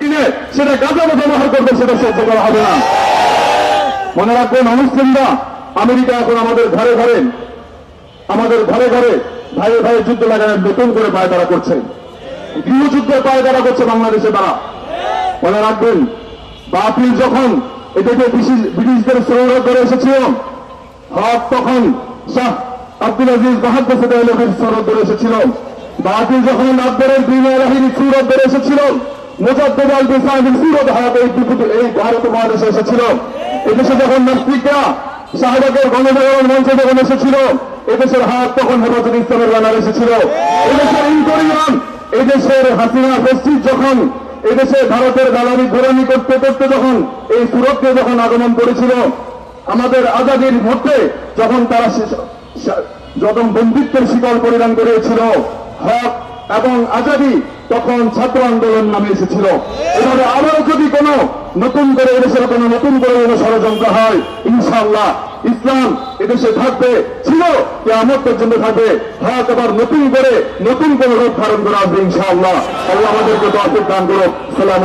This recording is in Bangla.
সেটা গাজানো ব্যবহার করবে, সেটা সহ্য করা হবে না। মনে রাখবেন অনুষ্ঠানরা আমেরিকা এখন আমাদের ঘরে ঘরে, আমাদের ঘরে ঘরে ভাইয়ে ভাইয়ে যুদ্ধ লাগানোর নতুন করে পায়দারা করছে। গৃহযুদ্ধের পায়দারা করছে বাংলাদেশে তারা। মনে রাখবেন, বাতিল যখন এটাকে ব্রিটিশ- ব্রিটিশদের সৌরভ করে এসেছিল, হক তখন শাহ আব্দুল আজিজ বাহাদুর সেদাইলের সৌরভ করে এসেছিল। বাতিল যখন আকবরের বিনয় বাহিনী সুরত ধরে এসেছিল এই ভারত মহাদেশে এসেছিল। এদেশে যখন নাস্তিকরা শাহবাগের গণজাগরণ মঞ্চে যখন এসেছিল, এদেশের হাত তখন হেফাজত ইসলামের ব্যানার এসেছিল। এদেশের এদেশের হাসিনা পশ্চিম যখন এদেশে ভারতের দালালি ঘোরানি করতে করতে যখন এই সুরতকে যখন আগমন করেছিল, আমাদের আজাদির মধ্যে যখন তারা যখন বন্ধুত্বের শিকল পরিধান করেছিল, হক এবং আজাদি তখন ছাত্র আন্দোলন নামে এসেছিল। এভাবে আবারও যদি কোনো নতুন করে এদেশের কোনো নতুন করে কোনো ষড়যন্ত্র হয়, ইনশাআল্লাহ ইসলাম এদেশে থাকবে, ছিল যে আমার পর্যন্ত থাকবে। হাত আবার নতুন করে নতুন করে রূপ ধারণ করা আসবে ইনশাআল্লাহ। আল্লাহ আমাদেরকে দোয়া দান করো সালাম